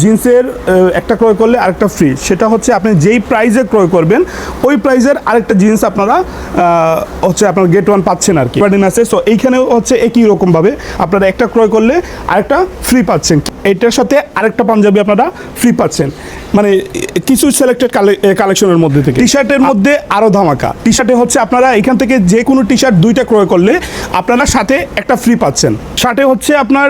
জিন্সের একটা ক্রয় করলে আরেকটা ফ্রি সেটা হচ্ছে আপনি যেই প্রাইজে ক্রয় করবেন, ওই প্রাইজের আরেকটা জিন্স আপনারা হচ্ছে আপনার গেট ওয়ান পাচ্ছেন আর কি। আছে সো এইখানেও হচ্ছে একই রকমভাবে আপনারা একটা ক্রয় করলে আরেকটা ফ্রি পাচ্ছেন। এটার সাথে আরেকটা পাঞ্জাবি আপনারা ফ্রি পাচ্ছেন। মানে কিছু সিলেক্টেড কালেকশনের মধ্যে থেকে। টি শার্টের মধ্যে আরও ধামাকা। টি শার্টে হচ্ছে আপনারা এখান থেকে যে কোনো টি শার্ট দুইটা ক্রয় করলে আপনারা সাথে একটা ফ্রি পাচ্ছেন। শার্টে হচ্ছে আপনার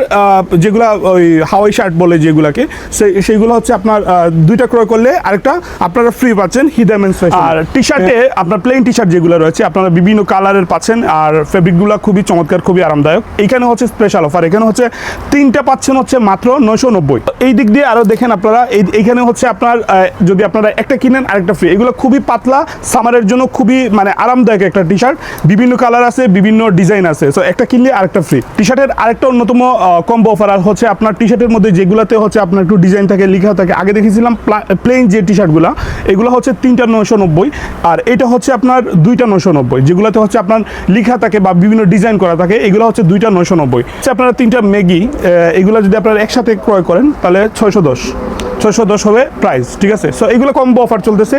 যেগুলা ওই হাওয়াই শার্ট বলে যেগুলাকে সেই সেইগুলো হচ্ছে আপনার দুইটা ক্রয় করলে আরেকটা আপনারা ফ্রি পাচ্ছেন হিদা মেন্স আর টি শার্টে আপনার প্লেন টি শার্ট যেগুলো রয়েছে আপনারা বিভিন্ন কালারের পাচ্ছেন আর ফেব্রিকগুলো খুবই চমৎকার খুবই আরামদায়ক। এইখানে হচ্ছে স্পেশাল অফার এখানে হচ্ছে তিনটা পাচ্ছেন হচ্ছে মাত্র নয়শো নব্বই। এই দিক দিয়ে আরও দেখেন আপনারা এই এইখানে হচ্ছে আপনার যদি আপনারা একটা কিনেন আরেকটা ফ্রি এগুলো খুবই পাতলা সামারের জন্য খুবই মানে আরামদায়ক একটা টি শার্ট বিভিন্ন কালার আছে বিভিন্ন ডিজাইন আছে। সো একটা কিনলে আরেকটা ফ্রি টি শার্টের আরেকটা অন্যতম কম্বো অফার আর হচ্ছে আপনার টি শার্টের মধ্যে যেগুলোতে হচ্ছে আপনার একটু ডিজাইন থাকে, লেখা থাকে। আগে দেখেছিলাম প্লেন যে টি শার্টগুলো এগুলো হচ্ছে তিনটা নশো নব্বই, আর এটা হচ্ছে আপনার দুইটা নশো নব্বই। যেগুলোতে হচ্ছে আপনার লেখা থাকে বা বিভিন্ন ডিজাইন করা থাকে, এগুলো হচ্ছে দুইটা নশো নব্বই। আপনারা তিনটা ম্যাগি এগুলো যদি আপনারা একসাথে ক্রয় করেন, তাহলে ছয়শো দশ। ছয়শো দশ হবে প্রাইস ঠিক আছে? সো এগুলো কম্বো অফার চলতেছে।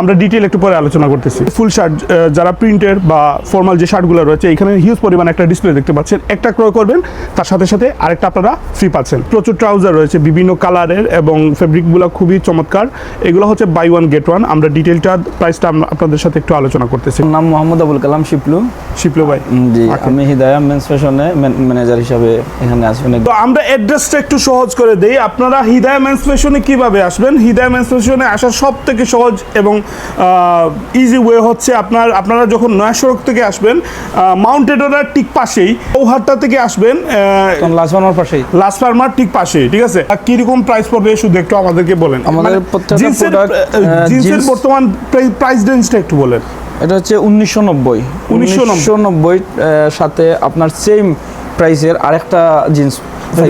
আমরা ডিটেল একটু পরে আলোচনা করতেছি। ফুল শার্ট যারা প্রিন্টের বা ফর্মাল যে শার্টগুলো রয়েছে এখানে হিউজ পরিমাণ একটা ডিসপ্লে দেখতে পাচ্ছেন। একটা ক্রয় করবেন তার সাথে সাথে আরেকটা আপনারা ফ্রি পাচ্ছেন। প্রচুর ট্রাউজার রয়েছে বিভিন্ন কালারের এবং ফেব্রিকগুলো খুবই চমৎকার। এগুলো হচ্ছে বাই ওয়ান গেট ওয়ান আমরা ডিটেলটা প্রাইসটা আপনাদের সাথে একটু আলোচনা করতেছি। নাম মোহাম্মদ আবুল কালাম শিপলু। শিপলো ভাই। জি Okay. আমি হৃদয়া মেন্স ফ্যাশনে ম্যানেজার হিসাবে এখানে আসবেন। তো আমরা অ্যাড্রেসটা একটু সহজ করে দেই। আপনারা হিদায়া মেন্স ফ্যাশনে কীভাবে আসবেন? হিদায়া মেন্স আসার সব থেকে সহজ এবং ইজি ওয়ে হচ্ছে আপনার আপনারা যখন নয়া সড়ক থেকে আসবেন মাউন্টেড ওরার ঠিক পাশেই চৌহাট্টা থেকে আসবেন লাস্ট পাশেই। লাস্ট ফার্মার ঠিক পাশেই ঠিক আছে? আর কীরকম প্রাইস পড়বে শুধু একটু আমাদেরকে বলেন। আমাদের মানে জিন্সের জিন্সের বর্তমান প্রাইস রেঞ্জটা একটু বলেন। এটা হচ্ছে উনিশশো নব্বই। 1990 উনিশশো নব্বই সাথে আপনার সেম প্রাইসের আরেকটা জিন্স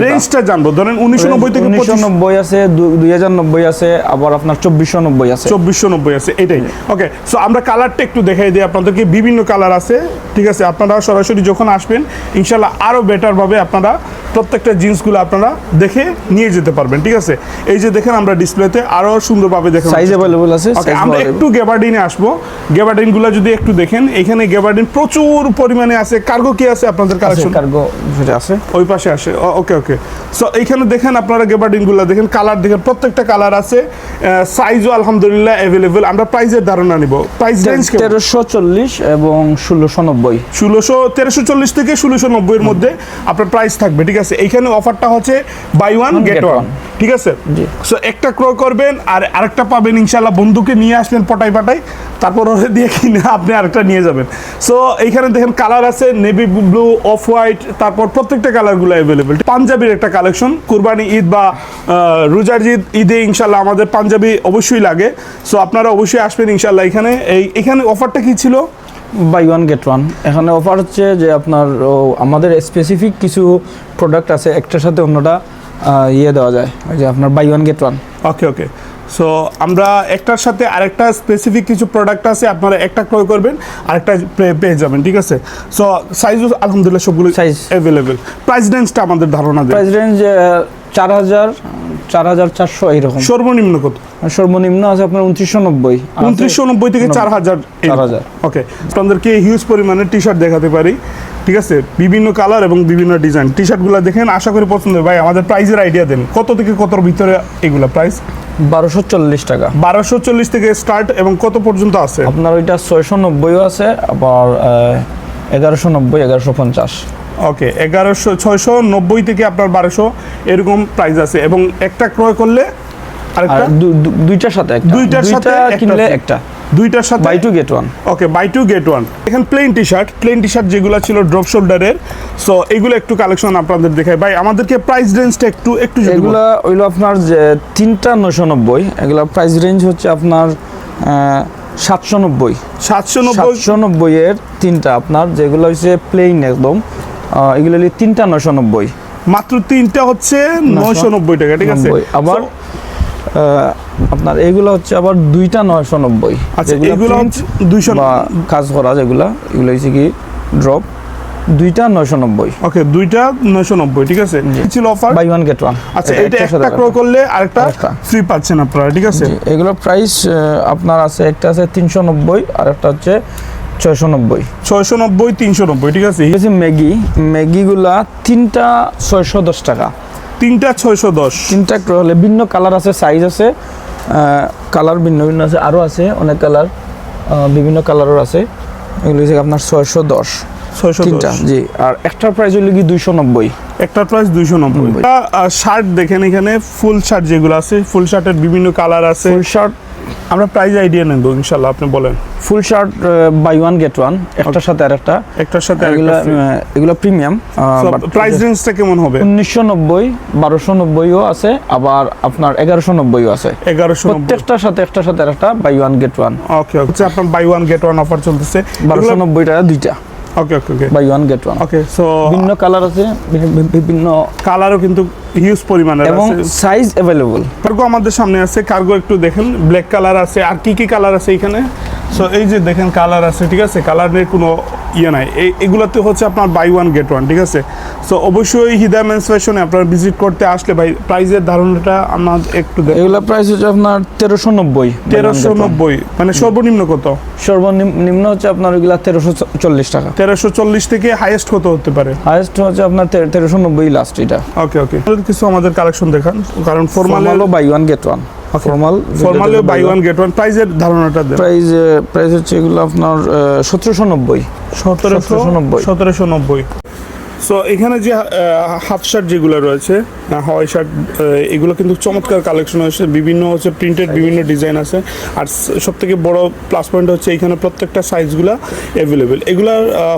রেঞ্জটা জানব। ধরেন উনিশশো নব্বই থেকে উনিশশো নব্বই আছে দুই হাজার নব্বই আছে আবার আপনার চব্বিশশো নব্বই আছে। চব্বিশশো নব্বই আছে এটাই। ওকে সো আমরা কালারটা একটু দেখাই দিই আপনাদেরকে বিভিন্ন কালার আছে ঠিক আছে? আপনারা সরাসরি যখন আসবেন ইনশাল্লাহ আরও বেটারভাবে আপনারা প্রত্যেকটা জিন্সগুলো আপনারা দেখে নিয়ে যেতে পারবেন ঠিক আছে? এই যে দেখেন আমরা ডিসপ্লেতে আরও সুন্দরভাবে দেখেন সাইজ অ্যাভেলেবল আছে আমরা একটু গ্যাবার্ডিনে আসব। গ্যাবার্ডিনগুলো যদি একটু দেখেন এখানে গ্যাবার্ডিন প্রচুর পরিমাণে আছে। কার্গো কি আছে আপনাদের কালেকশন? কার্গো যেটা আছে। ওই পাশে আসে। ওকে ওকে সো এইখানে দেখেন আপনারা গেবার্ডিনগুলো দেখেন কালার দেখেন প্রত্যেকটা কালার আছে। সাইজও আলহামদুলিল্লাহ অ্যাভেলেবেল আমরা প্রাইজের ধারণা নিব। প্রাইস রেঞ্জ তেরোশো চল্লিশ এবং ষোলোশো নব্বই। ষোলোশো তেরোশো চল্লিশ থেকে ষোলোশো নব্বইয়ের মধ্যে আপনার প্রাইস থাকবে ঠিক আছে? এইখানে অফারটা হচ্ছে বাই ওয়ান গেট ওয়ান ঠিক আছে? সো একটা ক্রয় করবেন আর আরেকটা পাবেন ইনশাল্লাহ বন্ধুকে নিয়ে আসবেন পটাই পাটাই তারপর ওরে দিয়ে কিনে আপনি আরেকটা নিয়ে যাবেন। সো এইখানে দেখেন কালার আছে নেভি ব্লু অফ হোয়াইট তারপর প্রত্যেকটা কালারগুলো অ্যাভেলেবেল পাঞ্জাবির একটা কালেকশন কুরবানি ঈদ বা রোজার ঈদ ঈদে ইনশাল্লাহ আমাদের পাঞ্জাবি অবশ্যই লাগে। সো আপনারা অবশ্যই আসবেন ইনশাল্লাহ এখানে। এই এখানে অফারটা কি ছিল? বাই ওয়ান গেট ওয়ান এখানে অফার হচ্ছে যে আপনার আমাদের স্পেসিফিক কিছু প্রোডাক্ট আছে একটার সাথে অন্যটা ইয়ে দেওয়া যায়। ওই যে আপনার buy one get one okay okay so আমরা একটার সাথে আরেকটা স্পেসিফিক কিছু প্রোডাক্ট আছে আপনারা একটা ক্রয় করবেন আরেকটা পেয়ে যাবেন ঠিক আছে? সো সাইজও আলহামদুলিল্লাহ সবগুলো সাইজ অ্যাভেলেবেল প্রাইস রেঞ্জটা আমাদের ধারণা দেয় প্রাইস রেঞ্জ চার হাজার চার হাজার চারশো এইরকম। সর্বনিম্ন কত? সর্বনিম্ন আছে আপনার উনত্রিশশো নব্বই। উনত্রিশশো নব্বই থেকে চার হাজার চার হাজার। ওকে আপনাদেরকে হিউজ পরিমাণের টি শার্ট দেখাতে পারি। ঠিক আছে? বিভিন্ন কালার এবং বিভিন্ন ডিজাইন টি শার্টগুলো দেখেন আশা করি পছন্দ ভাই আমাদের প্রাইসের আইডিয়া দেন। কত থেকে কতর ভিতরে এগুলা প্রাইস বারোশো চল্লিশ টাকা। বারোশো চল্লিশ থেকে স্টার্ট এবং কত পর্যন্ত আছে? আপনার ওইটা ছয়শো নব্বইও আছে আবার এগারোশো নব্বই এগারোশো পঞ্চাশ। ওকে এগারোশো ছয়শো নব্বই থেকে আপনার বারোশো এরকম প্রাইস আছে। এবং একটা ক্রয় করলে আর আরেকটা দুইটার সাথে দুইটার সাথে কিনলে একটা। দুইটার সাথে buy two get one okay buy two get one এখানে plain T shirt plain T shirt যেগুলো ছিল ড্রপ শোল্ডারের সো এগুলো একটু কালেকশন আপনাদের দেখাই। ভাই আমাদেরকে প্রাইস রেঞ্জটা একটু একটু এগুলা হইল আপনার যে তিনটা নশো নব্বই। এগুলা প্রাইস রেঞ্জ হচ্ছে আপনার সাতশো নব্বই। সাতশো নব্বই সাতশো নব্বই এর তিনটা। আপনার যেগুলো হচ্ছে প্লেন একদম। এগুলো হলো তিনটা নশো নব্বই। মাত্র তিনটা হচ্ছে নয়শো নব্বই টাকা ঠিক আছে? আবার আপনার এগুলো হচ্ছে আবার দুইটা নয়শো নব্বই। আচ্ছা এগুলো দুইশো কাজ করা যেগুলা এগুলো হচ্ছে কি ড্রপ দুইটা নয়শো নব্বই। ওকে দুইটা নয়শো নব্বই ঠিক আছে? ছিল offer buy one get one আচ্ছা এটা একটা ক্রয় করলে আরেকটা আরেকটা। ফ্রি পাচ্ছেন আপনারা ঠিক আছে? এগুলোর প্রাইস আপনার আছে একটা আছে তিনশো নব্বই আর একটা হচ্ছে ছয়শো নব্বই। ছয়শো নব্বই তিনশো নব্বই ঠিক আছে? হচ্ছে ম্যাগি ম্যাগিগুলা তিনটা ছয়শো দশ টাকা। তিনটা ছয়শো দশ। তিনটা হলে ভিন্ন কালার আছে সাইজ আছে কালার ভিন্ন ভিন্ন আছে আরও আছে অনেক কালার বিভিন্ন কালারও আছে। এগুলো হচ্ছে আপনার ছয়শো দশ। তিনটা জি। আর একটা প্রাইস হলো কি দুইশো নব্বই। একটার প্রাইস দুইশো নব্বই। নব্বই। শার্ট দেখেন এখানে ফুল শার্ট যেগুলো আছে ফুল শার্টের বিভিন্ন কালার আছে। ফুল শার্ট আমরা প্রাইস আইডিয়া নেব ইনশাআল্লাহ আপনি বলেন। Full shirt buy one get one একটার সাথে আর একটা একটার সাথে এগুলো এগুলো প্রিমিয়াম প্রাইস রেঞ্জটা কেমন হবে? উনিশশো নব্বই বারোশো নব্বইও আছে আবার আপনার 1190 ও আছে। এগারোশো নব্বই। প্রত্যেকটার সাথে একটার সাথে আর একটা buy one get one okay আচ্ছা আপনার buy one get one offer চলতেছে। বারোশো নব্বই টাকা দুইটা। Okay okay okay buy one get one okay so ভিন্ন কালার আছে বিভিন্ন কালারও কিন্তু হিউজ পরিমাণের এবং সাইজ अवेलेबल কার্গো আমাদের সামনে আছে। কার্গো একটু দেখেন ব্ল্যাক কালার আছে। আর কি কি কালার আছে এখানে সো এই যে দেখেন কালার আছে ঠিক আছে? কালারের কোনো ইয়ে নাই। এই এগুলোতে হচ্ছে আপনার বাই ওয়ান গেট ওয়ান ঠিক আছে? সো অবশ্যই হিদা মেন্স ফ্যাশনে আপনারা ভিজিট করতে আসলে ভাই প্রাইজের ধারণাটা আমার একটু এগুলা প্রাইস হচ্ছে আপনার তেরোশো নব্বই তেরোশো নব্বই। মানে সর্বনিম্ন কত? সর্বনিম্ন হচ্ছে আপনার ওইগুলা তেরোশো চল্লিশ টাকা। তেরোশো চল্লিশ থেকে হাইয়েস্ট কত হতে পারে? হাইয়েস্ট হচ্ছে আপনার তেরোশো নব্বই লাস্ট এটা। ওকে ওকে কিছু আমাদের কালেকশন দেখান কারণ formal ফর্মালও buy one get one formal ফরমালে buy one get one প্রাইজের ধারণাটা দেন। প্রাইস প্রাইস হচ্ছে এগুলো আপনার সতেরোশো নব্বই। সতেরোশো 1790 সতেরোশো নব্বই। সো এখানে যে হাফ শার্ট যেগুলো রয়েছে হাওয়াই শার্ট এগুলো কিন্তু চমৎকার কালেকশন হয়েছে। বিভিন্ন হচ্ছে প্রিন্টেড বিভিন্ন ডিজাইন আছে। আর সব থেকে বড় প্লাস পয়েন্ট হচ্ছে এখানে প্রত্যেকটা সাইজগুলো অ্যাভেলেবেল এগুলো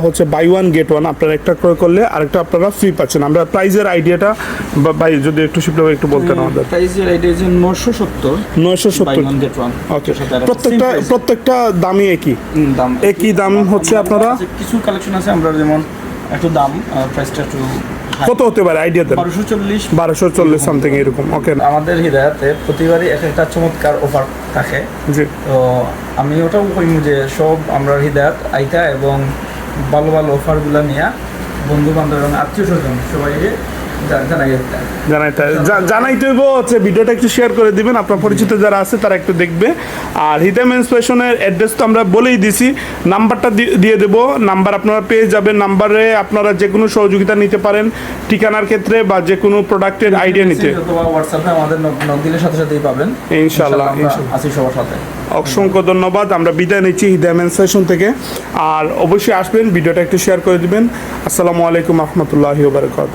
হচ্ছে বাই ওয়ান গেট ওয়ান আপনারা একটা ক্রয় করলে আরেকটা আপনারা ফ্রি পাচ্ছেন। আমরা প্রাইজের আইডিয়াটা বাই যদি একটু শিবলা একটু বলতেন আমাদের। প্রাইসের এটা সত্তর। গেট ওয়ান ওকে প্রত্যেকটা প্রত্যেকটা দামই একই? দাম। একই দাম হচ্ছে আপনারা? কিছু কালেকশন আছে আমরা যেমন একটু দাম প্রাইসটা একটু কত হতে পারে? আইডিয়া দেন। বারোশো চল্লিশ। বারোশো চল্লিশ সামথিং এরকম। ওকে আমাদের হৃদয়াতে প্রতিবারই এক একটা চমৎকার অফার থাকে। জি। তো আমি ওটাও কইম যে সব আমরা হৃদয়াত আইতা এবং ভালো ভালো অফারগুলো নিয়ে বন্ধু বান্ধব এবং আত্মীয় স্বজন সবাইকে জানাই দিতে জানাইতে জানাইতে হইব হচ্ছে ভিডিওটা একটু শেয়ার করে দিবেন। আপনার পরিচিত যারা আছে তারা একটু দেখবে। আর অ্যাড্রেস তো আমরা বলেই দিছি। নাম্বারটা দিয়ে দেব। নাম্বার আপনারা পেয়ে যাবেন। নাম্বারে আপনারা যে কোনো সহযোগিতা নিতে পারেন ঠিকানার ক্ষেত্রে বা যে কোনো প্রোডাক্টের আইডিয়া নিতে। হোয়াটসঅ্যাপে আমাদের নক দিলের সাথে সাথেই পাবেন। ইনশাল্লাহ। আছি সবার সাথে। অসংখ্য ধন্যবাদ। আমরা বিদায় নিচ্ছি হিদা সেশন থেকে। আর অবশ্যই আসবেন, ভিডিওটা একটু শেয়ার করে দিবেন। আসসালামু আলাইকুম রহমতুল্লাহি বারকাত